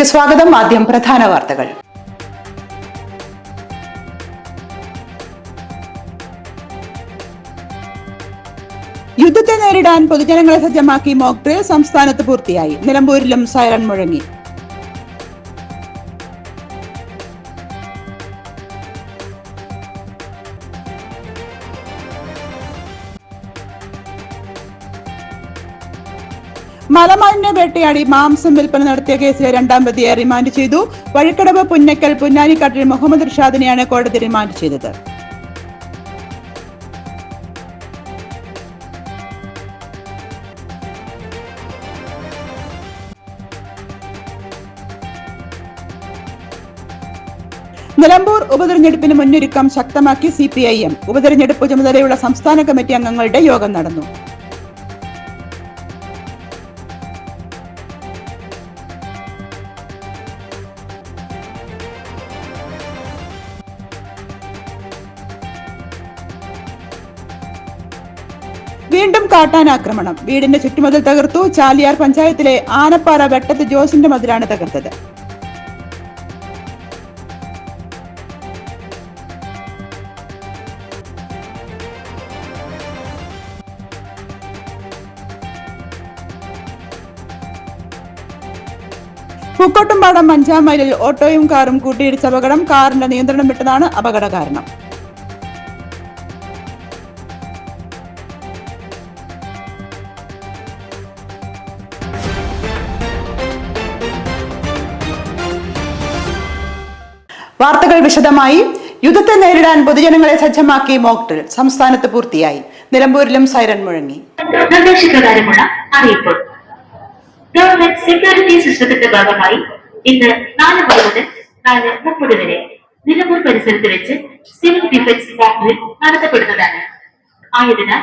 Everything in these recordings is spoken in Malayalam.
വാർത്തകളിലേക്ക് സ്വാഗതം. ആദ്യം പ്രധാന വാർത്തകൾ. യുദ്ധത്തെ നേരിടാൻ പൊതുജനങ്ങളെ സജ്ജമാക്കി മോക്ഡ്രിൽ സംസ്ഥാനത്ത് പൂർത്തിയായി. നിലമ്പൂരിലും സൈറൺ മുഴങ്ങി. മലമാലിന്യ വേട്ടയാടി മാംസം വിൽപ്പന നടത്തിയ കേസിലെ രണ്ടാം പ്രതിയെ റിമാൻഡ് ചെയ്തു. വഴിക്കടവ് പുന്നക്കൽ പുന്നാനിക്കാട്ടിൽ മുഹമ്മദ് റിഷാദിനെയാണ് കോടതി റിമാൻഡ് ചെയ്തത്. നിലമ്പൂർ ഉപതെരഞ്ഞെടുപ്പിന് മുന്നൊരുക്കം ശക്തമാക്കി സി പി ഐ എം. ഉപതെരഞ്ഞെടുപ്പ് ചുമതലയുള്ള സംസ്ഥാന കമ്മിറ്റി അംഗങ്ങളുടെ യോഗം നടന്നു. കാട്ടാനാക്രമണം. വീടിന്റെ ചുറ്റുമതിൽ തകർത്തു. ചാലിയാർ പഞ്ചായത്തിലെ ആനപ്പാറ വെട്ടത്ത് ജോസിന്റെ മതിലാണ് തകർത്തത്. പൂക്കോട്ടുംപാടം അഞ്ചാം മൈലിൽ ഓട്ടോയും കാറും കൂട്ടിയിടിച്ച അപകടം കാറിന്റെ നിയന്ത്രണം വിട്ടതാണ് അപകട കാരണം വാർത്തകൾ വിശദമായി. യുദ്ധത്തെ നേരിടാൻ പൊതുജനങ്ങളെ സജ്ജമാക്കി മോക്ക് ഡ്രിൽ സംസ്ഥാനത്ത് പൂർത്തിയായി. നിലമ്പൂരിലും സൈറൻ മുഴങ്ങി. നിർദ്ദേശപ്രകാരമുള്ള അറിയിപ്പ്. ഗവൺമെന്റ് സെക്യൂരിറ്റി സിസ്റ്റത്തിന്റെ ഭാഗമായി ഇന്ന് നാല് മണി മുതൽ നാല് മുപ്പത് വരെ നിലമ്പൂർ പരിസരത്ത് വെച്ച് സിവിൽ ഡിഫൻസ് മോക്ഡ്രിൽ നടത്തപ്പെടുന്നതാണ്. ആയതിനാൽ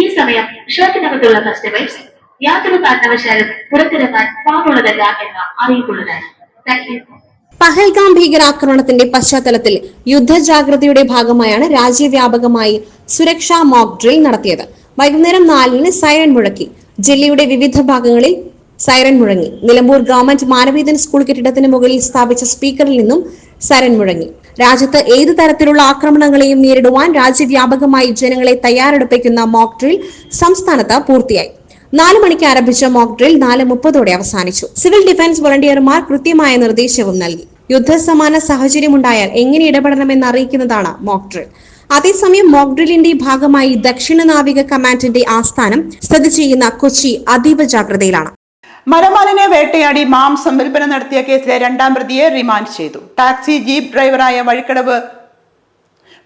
ഈ സമയം ഷോപ്പിനകത്തുള്ള കസ്റ്റമേഴ്സ് യാതൊരു കാരണവശാലും പുറത്തിറങ്ങാൻ പാടുള്ളതല്ല എന്ന അറിയിപ്പുള്ളതാണ്. താങ്ക് യു പഹൽഗാം ഭീകരാക്രമണത്തിന്റെ പശ്ചാത്തലത്തിൽ യുദ്ധജാഗ്രതയുടെ ഭാഗമായാണ് രാജ്യവ്യാപകമായി സുരക്ഷാ മോക്ക് ഡ്രിൽ നടത്തിയത്. വൈകുന്നേരം നാലിന് സൈറൺ മുഴക്കി. ജില്ലയുടെ വിവിധ ഭാഗങ്ങളിൽ സൈറൺ മുഴങ്ങി. നിലമ്പൂർ ഗവൺമെന്റ് മാനവീതൻ സ്കൂൾ കെട്ടിടത്തിന് മുകളിൽ സ്ഥാപിച്ച സ്പീക്കറിൽ നിന്നും സൈറൻ മുഴങ്ങി. രാജ്യത്ത് ഏത് തരത്തിലുള്ള ആക്രമണങ്ങളെയും നേരിടുവാൻ രാജ്യവ്യാപകമായി ജനങ്ങളെ തയ്യാറെടുപ്പിക്കുന്ന മോക്ക് ഡ്രിൽ സംസ്ഥാനത്ത് പൂർത്തിയായി. നാല് മണിക്ക് ആരംഭിച്ച മോക്ക് ഡ്രിൽ നാല് മുപ്പതോടെ അവസാനിച്ചു. സിവിൽ ഡിഫൻസ് വോളണ്ടിയർമാർ കൃത്യമായ നിർദ്ദേശവും നൽകി. യുദ്ധസമാന സാഹചര്യമുണ്ടായാൽ എങ്ങനെ ഇടപെടണമെന്ന് അറിയിക്കുന്നതാണ് മോക്ക് ഡ്രിൽ അതേസമയം മോക്ക് ഡ്രില്ലിന്റെ ഭാഗമായി ദക്ഷിണ നാവിക കമാൻഡിന്റെ ആസ്ഥാനം സ്ഥിതി ചെയ്യുന്ന കൊച്ചി അതീവ ജാഗ്രതയിലാണ്. മലമാലിനെ വേട്ടയാടി മാംസം വിൽപ്പന നടത്തിയ കേസിലെ രണ്ടാം പ്രതിയെ റിമാൻഡ് ചെയ്തു. ടാക്സി ജീപ്പ് ഡ്രൈവറായ വഴിക്കടവ്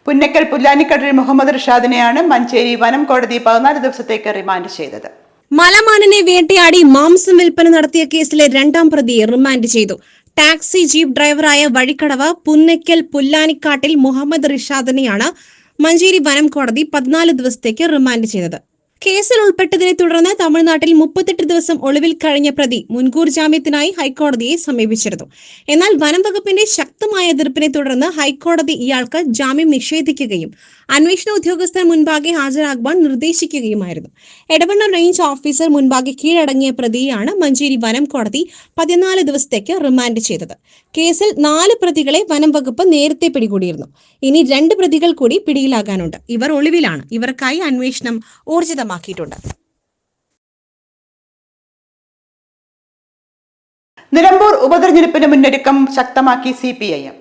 പുന്നക്കൽ പുല്ലാനിക്കടൽ മുഹമ്മദ് റിഷാദിനെയാണ് മഞ്ചേരി വനം കോടതി പതിനാല് ദിവസത്തേക്ക് റിമാൻഡ് ചെയ്തത്. മലമാനിനെ വേട്ടയാടി മാംസം വിൽപ്പന നടത്തിയ കേസിലെ രണ്ടാം പ്രതിയെ റിമാൻഡ് ചെയ്തു. ടാക്സി ജീപ്പ് ഡ്രൈവറായ വഴിക്കടവ് പുന്നയ്ക്കൽ പുല്ലാനിക്കാട്ടിൽ മുഹമ്മദ് റിഷാദിനെയാണ് മഞ്ചേരി വനം കോടതി പതിനാല് ദിവസത്തേക്ക് റിമാൻഡ് ചെയ്തത്. കേസിൽ ഉൾപ്പെട്ടതിനെ തുടർന്ന് തമിഴ്നാട്ടിൽ മുപ്പത്തെട്ട് ദിവസം ഒളിവിൽ കഴിഞ്ഞ പ്രതി മുൻകൂർ ജാമ്യത്തിനായി ഹൈക്കോടതിയെ സമീപിച്ചിരുന്നു. എന്നാൽ വനം വകുപ്പിന്റെ ശക്തമായ എതിർപ്പിനെ തുടർന്ന് ഹൈക്കോടതി ഇയാൾക്ക് ജാമ്യം നിഷേധിക്കുകയും അന്വേഷണ ഉദ്യോഗസ്ഥർ മുൻപാകെ ഹാജരാകുവാൻ നിർദ്ദേശിക്കുകയുമായിരുന്നു. എടവണ്ണ റേഞ്ച് ഓഫീസർ മുൻപാകെ കീഴടങ്ങിയ പ്രതിയാണ് മഞ്ചേരി വനം കോടതി പതിനാല് ദിവസത്തേക്ക് റിമാൻഡ് ചെയ്തത്. കേസിൽ നാല് പ്രതികളെ വനം വകുപ്പ് നേരത്തെ പിടികൂടിയിരുന്നു. ഇനി രണ്ട് പ്രതികൾ കൂടി പിടിയിലാകാനുണ്ട്. ഇവർ ഒളിവിലാണ്. ഇവർക്കായി അന്വേഷണം ഊർജിതമാക്കിയിട്ടുണ്ട് നിലമ്പൂർ ഉപതെരഞ്ഞെടുപ്പിന് മുന്നൊരുക്കം ശക്തമാക്കി സി പി ഐ എം.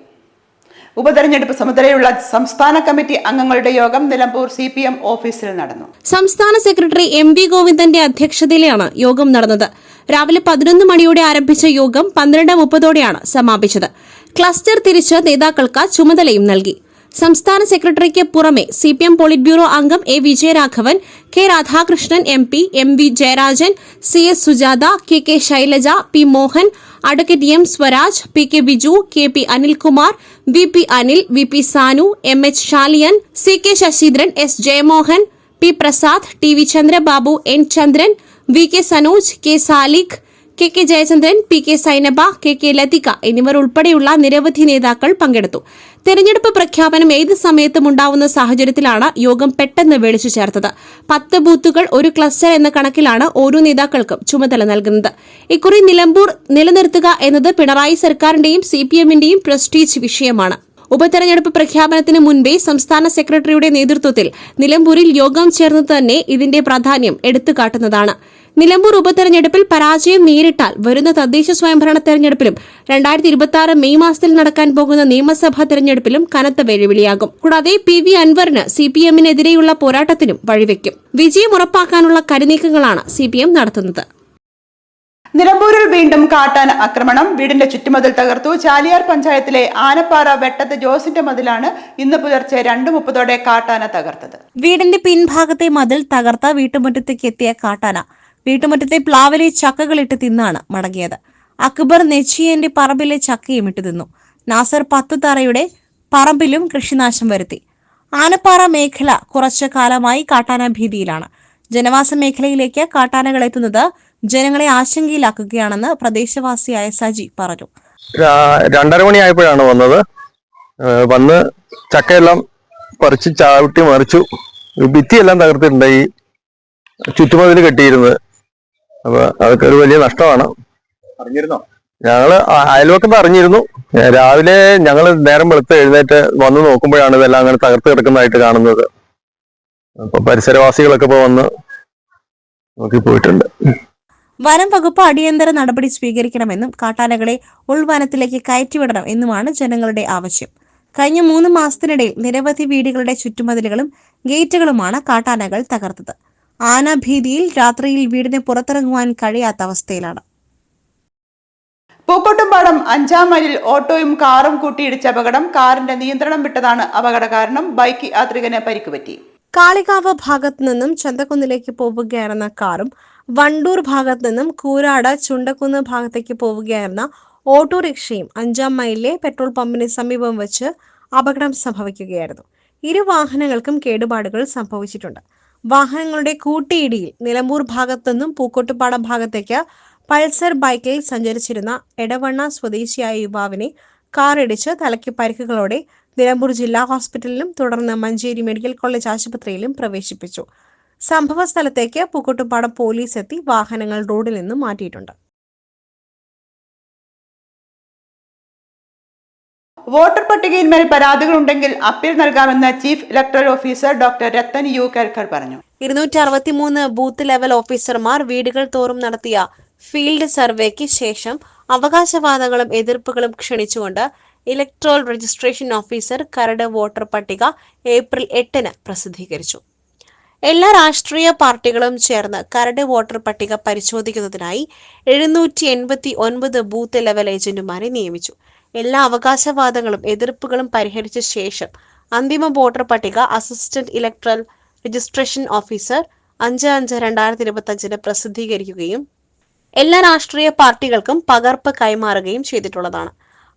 ഉപതെരഞ്ഞെടുപ്പ് ചുമതലയുള്ള സംസ്ഥാന കമ്മിറ്റി അംഗങ്ങളുടെ യോഗം നിലമ്പൂർ സി പി എം ഓഫീസിൽ നടന്നു. സംസ്ഥാന സെക്രട്ടറി എം വി ഗോവിന്ദന്റെ അധ്യക്ഷതയിലാണ് യോഗം നടന്നത്. രാവിലെ പതിനൊന്ന് മണിയോടെ ആരംഭിച്ച യോഗം പന്ത്രണ്ട് മുപ്പതോടെയാണ് സമാപിച്ചത്. ക്ലസ്റ്റർ തിരിച്ച് നേതാക്കൾക്ക് ചുമതലയും നൽകി. സംസ്ഥാന സെക്രട്ടറിക്ക് പുറമെ C P M polit bureau അംഗം A Vijayaraghavan K Radhakrishnan M P M V Jayarajan C S Sujatha K K Shailaja P Mohan advocate M Swaraj P K Biju K P Anilkumar V P Anil V P Sanu M H Shaliyan C K Sasindran S Jayamohan P Prasad T V Chandrababu N Chandran V K Sanoj K Salikh K K Jayachandran P K Sainaba K K Lathika എന്നിവർ ഉൾപ്പെടെയുള്ള നിരവധി നേതാക്കൾ പങ്കെടുത്തു. തെരഞ്ഞെടുപ്പ് പ്രഖ്യാപനം ഏത് സമയത്തും ഉണ്ടാവുന്ന സാഹചര്യത്തിലാണ് യോഗം പെട്ടെന്ന് വിളിച്ചു ചേർത്തത്. പത്ത് ബൂത്തുകൾ ഒരു ക്ലസ്റ്റർ എന്ന കണക്കിലാണ് ഓരോ നേതാക്കൾക്കും ചുമതല നൽകുന്നത്. ഇക്കുറി നിലമ്പൂർ നിലനിർത്തുക എന്നത് പിണറായി സർക്കാരിന്റെയും സി പി എമ്മിന്റെയും പ്രസ്റ്റീജ് വിഷയമാണ്. ഉപതെരഞ്ഞെടുപ്പ് പ്രഖ്യാപനത്തിന് മുൻപേ സംസ്ഥാന സെക്രട്ടറിയുടെ നേതൃത്വത്തിൽ നിലമ്പൂരിൽ യോഗം ചേർന്നത് തന്നെ ഇതിന്റെ പ്രാധാന്യം എടുത്തുകാട്ടുന്നതാണ്. നിലമ്പൂർ ഉപതെരഞ്ഞെടുപ്പിൽ പരാജയം നേരിട്ടാൽ വരുന്ന തദ്ദേശ സ്വയംഭരണ തെരഞ്ഞെടുപ്പിലും രണ്ടായിരത്തി ഇരുപത്തി ആറ് മെയ് മാസത്തിൽ നടക്കാൻ പോകുന്ന നിയമസഭാ തെരഞ്ഞെടുപ്പിലും കനത്ത വെല്ലുവിളിയാകും. കൂടാതെ പി വി അൻവറിന് സി പി എമ്മിനെതിരെയുള്ള പോരാട്ടത്തിനും വഴിവെക്കും. വിജയം ഉറപ്പാക്കാനുള്ള കരുനീക്കങ്ങളാണ് സി പി എം നടത്തുന്നത്. നിലമ്പൂരിൽ വീണ്ടും കാട്ടാൻ ആക്രമണം. വീടിന്റെ ചുറ്റുമതിൽ തകർത്തു. ചാലിയാർ പഞ്ചായത്തിലെ ആനപ്പാറ വെട്ടത്ത് ജോസിന്റെ മതിലാണ് ഇന്ന് പുലർച്ചെ രണ്ടു മുപ്പതോടെ കാട്ടാന തകർത്തത്. വീടിന്റെ പിൻഭാഗത്തെ മതിൽ തകർത്ത വീട്ടുമുറ്റത്തേക്ക് എത്തിയ കാട്ടാന വീട്ടുമുറ്റത്തെ പ്ലാവിലെ ചക്കകളിട്ട് തിന്നാണ് മടങ്ങിയത്. അക്ബർ നെച്ചിയന്റെ പറമ്പിലെ ചക്കയും ഇട്ട് തിന്നു. നാസർ പത്തുതറയുടെ പറമ്പിലും കൃഷിനാശം വരുത്തി. ആനപ്പാറ മേഖല കുറച്ചു കാലമായി കാട്ടാന ഭീതിയിലാണ്. ജനവാസ മേഖലയിലേക്ക് കാട്ടാനകൾ എത്തുന്നത് ജനങ്ങളെ ആശങ്കയിലാക്കുകയാണെന്ന് പ്രദേശവാസിയായ സജി പറഞ്ഞു. രണ്ടര മണിയായപ്പോഴാണ് വന്നത്. വന്ന് ചക്കയെല്ലാം പറിച്ച് ചാവിട്ടി മറിച്ചു. ഭിത്തിയെല്ലാം തകർത്തിട്ടുണ്ട് ഈ ചുറ്റുമതിൽ കെട്ടിയിരുന്നത്. അപ്പൊ അതൊക്കെ ഒരു വലിയ നഷ്ടമാണ്. അറിഞ്ഞിരുന്നോ? ഞങ്ങൾ അയൽവക്കത്ത് അറിഞ്ഞിരുന്നു. രാവിലെ ഞങ്ങൾ നേരം വെളുത്ത് എഴുന്നേറ്റ് വന്ന് നോക്കുമ്പോഴാണ് ഇതെല്ലാം അങ്ങനെ തകർത്ത് കിടക്കുന്നതായിട്ട് കാണുന്നത്. അപ്പൊ പരിസരവാസികളൊക്കെ ഇപ്പൊ വന്ന് നോക്കി പോയിട്ടുണ്ട്. വനം വകുപ്പ് അടിയന്തര നടപടി സ്വീകരിക്കണമെന്നും കാട്ടാനകളെ ഉൾവനത്തിലേക്ക് കയറ്റിവിടണം എന്നുമാണ് ജനങ്ങളുടെ ആവശ്യം. കഴിഞ്ഞ മൂന്ന് മാസത്തിനിടയിൽ നിരവധി വീടുകളുടെ ചുറ്റുമതിലുകളും ഗേറ്റുകളുമാണ് കാട്ടാനകൾ തകർത്തത്. ആനാഭീതിയിൽ രാത്രിയിൽ വീടിന് പുറത്തിറങ്ങുവാൻ കഴിയാത്ത അവസ്ഥയിലാണ്. പൂക്കോട്ടുംപാടം അഞ്ചാം മൈലിൽ ഓട്ടോയും കാറും കൂട്ടിയിടിച്ച അപകടം കാറിന്റെ നിയന്ത്രണം വിട്ടതാണ് അപകട കാരണം. ബൈക്ക് യാത്രികന് പരിക്കുപറ്റി. കാളികാവ് ഭാഗത്തു നിന്നും ചന്തക്കുന്നിലേക്ക് പോവുകയായിരുന്ന കാറും വണ്ടൂർ ഭാഗത്തു നിന്നും കൂരാട് ചുണ്ടക്കുന്ന് ഭാഗത്തേക്ക് പോവുകയായിരുന്ന ഓട്ടോറിക്ഷയും അഞ്ചാം മൈലിലെ പെട്രോൾ പമ്പിന് സമീപം വെച്ച് അപകടം സംഭവിക്കുകയായിരുന്നു. ഇരു വാഹനങ്ങൾക്കും കേടുപാടുകൾ സംഭവിച്ചിട്ടുണ്ട്. വാഹനങ്ങളുടെ കൂട്ടിയിടിയിൽ നിലമ്പൂർ ഭാഗത്തുനിന്നും പൂക്കോട്ടുപാടം ഭാഗത്തേക്ക് പൾസർ ബൈക്കിൽ സഞ്ചരിച്ചിരുന്ന എടവണ്ണ സ്വദേശിയായ യുവാവിനെ കാറിടിച്ച് തലയ്ക്ക് പരിക്കുകളോടെ നിലമ്പൂർ ജില്ലാ ഹോസ്പിറ്റലിലും തുടർന്ന് മഞ്ചേരി മെഡിക്കൽ കോളേജ് ആശുപത്രിയിലും പ്രവേശിപ്പിച്ചു. സംഭവ സ്ഥലത്തേക്ക് പൂക്കോട്ടുപാടം പോലീസ് എത്തി വാഹനങ്ങൾ റോഡിൽ നിന്ന് മാറ്റിയിട്ടുണ്ട്. വോട്ടർ പട്ടികയിന്മേൽ പരാതികളുണ്ടെങ്കിൽ അപ്പീൽ നൽകാമെന്ന് chief electoral officer doctor Rathan U Kelkar പറഞ്ഞു. ഇരുന്നൂറ്റി അറുപത്തിമൂന്ന് ബൂത്ത് ലെവൽ ഓഫീസർമാർ വീടുകൾ തോറും നടത്തിയ ഫീൽഡ് സർവേക്ക് ശേഷം അവകാശവാദങ്ങളും എതിർപ്പുകളും ക്ഷണിച്ചുകൊണ്ട് ഇലക്ട്രോൾ രജിസ്ട്രേഷൻ ഓഫീസർ കരട് വോട്ടർ പട്ടിക ഏപ്രിൽ എട്ടിന് പ്രസിദ്ധീകരിച്ചു. എല്ലാ രാഷ്ട്രീയ പാർട്ടികളും ചേർന്ന് കരട് വോട്ടർ പട്ടിക പരിശോധിക്കുന്നതിനായി എഴുന്നൂറ്റി എൺപത്തി ഒൻപത് ബൂത്ത് ലെവൽ ഏജന്റുമാരെ നിയമിച്ചു. എല്ലാ അവകാശവാദങ്ങളും എതിർപ്പുകളും പരിഹരിച്ച ശേഷം അന്തിമ വോട്ടർ പട്ടിക അസിസ്റ്റന്റ് ഇലക്ട്രൽ രജിസ്ട്രേഷൻ ഓഫീസർ അഞ്ച് അഞ്ച് രണ്ടായിരത്തി ഇരുപത്തി അഞ്ചിന് പ്രസിദ്ധീകരിക്കുകയും എല്ലാ രാഷ്ട്രീയ പാർട്ടികൾക്കും പകർപ്പ് കൈമാറുകയും ചെയ്തിട്ടുള്ളതാണ്.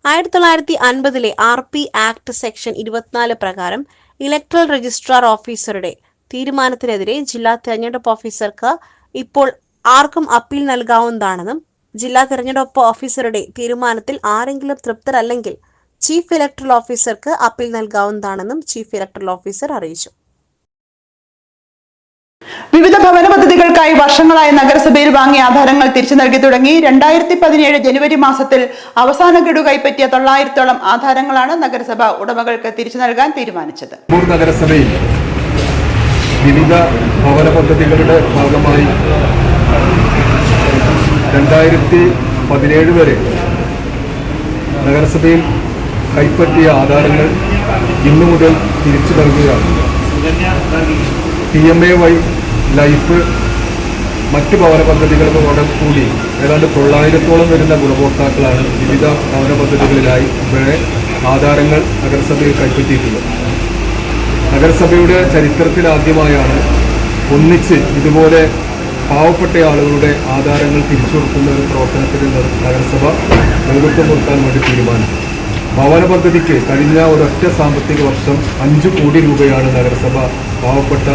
ആയിരത്തി തൊള്ളായിരത്തി അൻപതിലെ ആർ പി ആക്ട് സെക്ഷൻ ഇരുപത്തിനാല് പ്രകാരം ഇലക്ട്രൽ രജിസ്ട്രാർ ഓഫീസറുടെ തീരുമാനത്തിനെതിരെ ജില്ലാ തെരഞ്ഞെടുപ്പ് ഓഫീസർക്ക് ഇപ്പോൾ ആർക്കും അപ്പീൽ നൽകാവുന്നതാണെന്നും ജില്ലാ തെരഞ്ഞെടുപ്പ് ഓഫീസറുടെ തീരുമാനത്തിൽ ആരെങ്കിലും തൃപ്തരല്ലെങ്കിൽ ചീഫ് ഇലക്ട്രൽ ഓഫീസർക്ക് അപ്പീൽ നൽകാവുന്നതാണെന്നും ചീഫ് ഇലക്ട്രൽ ഓഫീസർ അറിയിച്ചു. വിവിധ ഭവന പദ്ധതികൾക്കായി വർഷങ്ങളായി നഗരസഭയിൽ വാങ്ങിയ ആധാരങ്ങൾ തിരിച്ചു നൽകി തുടങ്ങി. രണ്ടായിരത്തി പതിനേഴ് ജനുവരി മാസത്തിൽ അവസാന ഗഡു കൈപ്പറ്റിയ തൊള്ളായിരത്തോളം ആധാരങ്ങളാണ് നഗരസഭ ഉടമകൾക്ക് തിരിച്ചു നൽകാൻ തീരുമാനിച്ചത്. നഗരസഭയിൽ വിവിധ ഭവന പദ്ധതികളുടെ ഭാഗമായി രണ്ടായിരത്തി പതിനേഴ് വരെ നഗരസഭയിൽ കൈപ്പറ്റിയ ആധാരങ്ങൾ ഇന്നു മുതൽ തിരിച്ചു നൽകുകയാണ്. T M A Y life മറ്റ് ഭവന പദ്ധതികളോടെ കൂടി ഏതാണ്ട് തൊള്ളായിരത്തോളം വരുന്ന ഗുണഭോക്താക്കളാണ് വിവിധ ഭവന പദ്ധതികളിലായി ഇവിടെ ആധാരങ്ങൾ നഗരസഭയിൽ കൈപ്പറ്റിയിട്ടുള്ളത്. നഗരസഭയുടെ ചരിത്രത്തിലാദ്യമായാണ് ഒന്നിച്ച് ഇതുപോലെ പാവപ്പെട്ട ആളുകളുടെ ആധാരങ്ങൾ തിരിച്ചു കൊടുക്കുന്ന ഒരു പ്രവർത്തനത്തിന് നഗരസഭ നേതൃത്വം കൊടുക്കാൻ വേണ്ടി തീരുമാനിച്ചു ഭവന പദ്ധതിക്ക് കഴിഞ്ഞ ഒരൊറ്റ സാമ്പത്തിക വർഷം അഞ്ചു കോടി രൂപയാണ് നഗരസഭ പാവപ്പെട്ട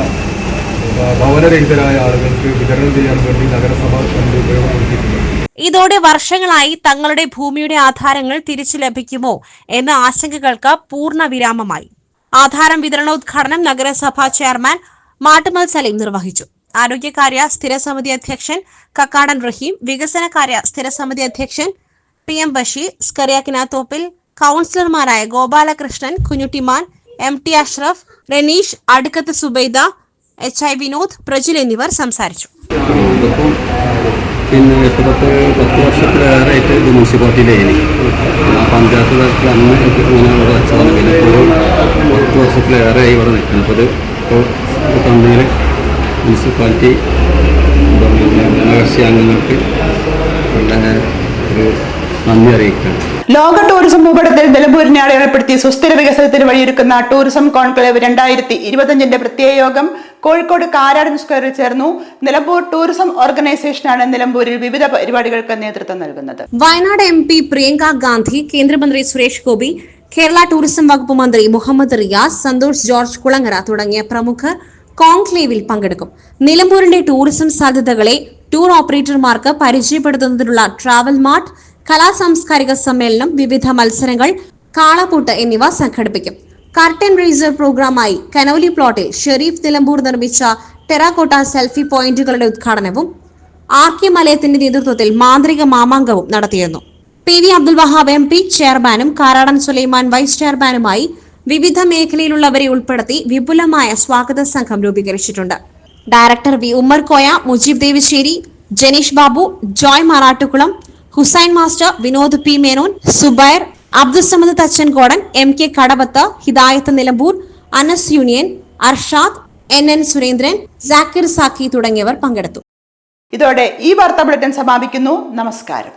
ഭവനരഹിതരായ ആളുകൾക്ക് വിതരണം ചെയ്യാൻ വേണ്ടി നഗരസഭ ഫണ്ട് ഉപയോഗപ്പെടുത്തിയിട്ടുള്ളത് ഇതോടെ വർഷങ്ങളായി തങ്ങളുടെ ഭൂമിയുടെ ആധാരങ്ങൾ തിരിച്ചു ലഭിക്കുമോ എന്ന ആശങ്കകൾക്ക് പൂർണ വിരാമമായി. ആധാരം വിതരണോദ്ഘാടനം നഗരസഭാ ചെയർമാൻ മാട്ടുമൽ സലീം നിർവഹിച്ചു. ആരോഗ്യകാര്യ സ്ഥിരസമിതി അധ്യക്ഷൻ കക്കാടൻ റഹീം വികസനകാര്യ സ്ഥിരസമിതി അധ്യക്ഷൻ പി എം ബഷീർ സ്കറിയാക്കിനാത്തോപ്പിൽ കൗൺസിലർമാരായ Gopalakrishnan Kunjuttiman M T Ashraf Ranish Adukkath Subaida H I Vinod Prajil എന്നിവർ സംസാരിച്ചു. പിന്നെ എട്ട് പത്ത് പത്ത് വർഷത്തിലേറെയായിട്ട് ഇത് മുനിസിപ്പാലിറ്റിയിലേനി പഞ്ചായത്ത് തലത്തിൽ അന്ന് ഇങ്ങനെ ഇവിടെ വെച്ചതാണ് പിന്നെ ഇപ്പോൾ പത്ത് വർഷത്തിലേറെയായി ഇവിടെ നിൽക്കുന്നത് അപ്പോൾ ഇത് ഇപ്പോൾ തന്നതിൽ മുനിസിപ്പാലിറ്റി ഭരണകക്ഷി അംഗങ്ങൾക്ക് വളരെ ഒരു നന്ദി അറിയിക്കുകയാണ്. ലോക ടൂറിസം ഭൂപടത്തിൽ നിലമ്പൂരിനെ അടയാളപ്പെടുത്തി സുസ്ഥിര വികസനത്തിന് വഴിയൊരുക്കുന്ന ടൂറിസം കോൺക്ലേവ് രണ്ടായിരത്തി ഇരുപത്തിയഞ്ചിന്റെ പ്രത്യേക യോഗം കോഴിക്കോട് കാരാടൻ സ്ക്വയറിൽ ചേർന്നു. നിലമ്പൂർ ടൂറിസം ഓർഗനൈസേഷനാണ് നിലമ്പൂരിൽ വിവിധ പരിപാടികൾക്ക് നേതൃത്വം നൽകുന്നത്. വയനാട് എം പി പ്രിയങ്ക ഗാന്ധി കേന്ദ്രമന്ത്രി സുരേഷ് ഗോപി കേരള ടൂറിസം വകുപ്പ് മന്ത്രി മുഹമ്മദ് റിയാസ് സന്തോഷ് ജോർജ് കുളങ്ങര തുടങ്ങിയ പ്രമുഖർ കോൺക്ലേവിൽ പങ്കെടുക്കും. നിലമ്പൂരിന്റെ ടൂറിസം സാധ്യതകളെ ടൂർ ഓപ്പറേറ്റർമാർക്ക് പരിചയപ്പെടുത്തുന്നതിനുള്ള ട്രാവൽ മാർട്ട് കലാ സാംസ്കാരിക സമ്മേളനം വിവിധ മത്സരങ്ങൾ കാളപൂട്ട് എന്നിവ സംഘടിപ്പിക്കും. കർട്ടൻ റേസർ പ്രോഗ്രാമായി കനോലി പ്ലോട്ടിൽ ഷെരീഫ് നിലമ്പൂർ നിർമ്മിച്ച ടെറാക്കോട്ട സെൽഫി പോയിന്റുകളുടെ ഉദ്ഘാടനവും ആർ കെ മലയത്തിന്റെ നേതൃത്വത്തിൽ മാന്ത്രിക മാമാങ്കവും നടത്തിയിരുന്നു. P V Abdul Wahab M P ചെയർമാനും കാരാടൻ സുലൈമാൻ വൈസ് ചെയർമാനുമായി വിവിധ മേഖലയിലുള്ളവരെ ഉൾപ്പെടുത്തി വിപുലമായ സ്വാഗത സംഘം രൂപീകരിച്ചിട്ടുണ്ട്. Director V. Ummer Koya Mujeeb Devisseri Janeesh Babu Joy Marattukulam Hussain master Vinod P. Menon Subair Abdussamad Thachankodan M. K. Kadavath Hidayath Nilambur Anas union Arshad N. N. Surendran Zakir Zaki തുടങ്ങിയവർ പങ്കെടുത്തു. ഇതോടെ ഈ വാർത്താ ബുള്ളറ്റിൻ സമാപിക്കുന്നു. നമസ്കാരം.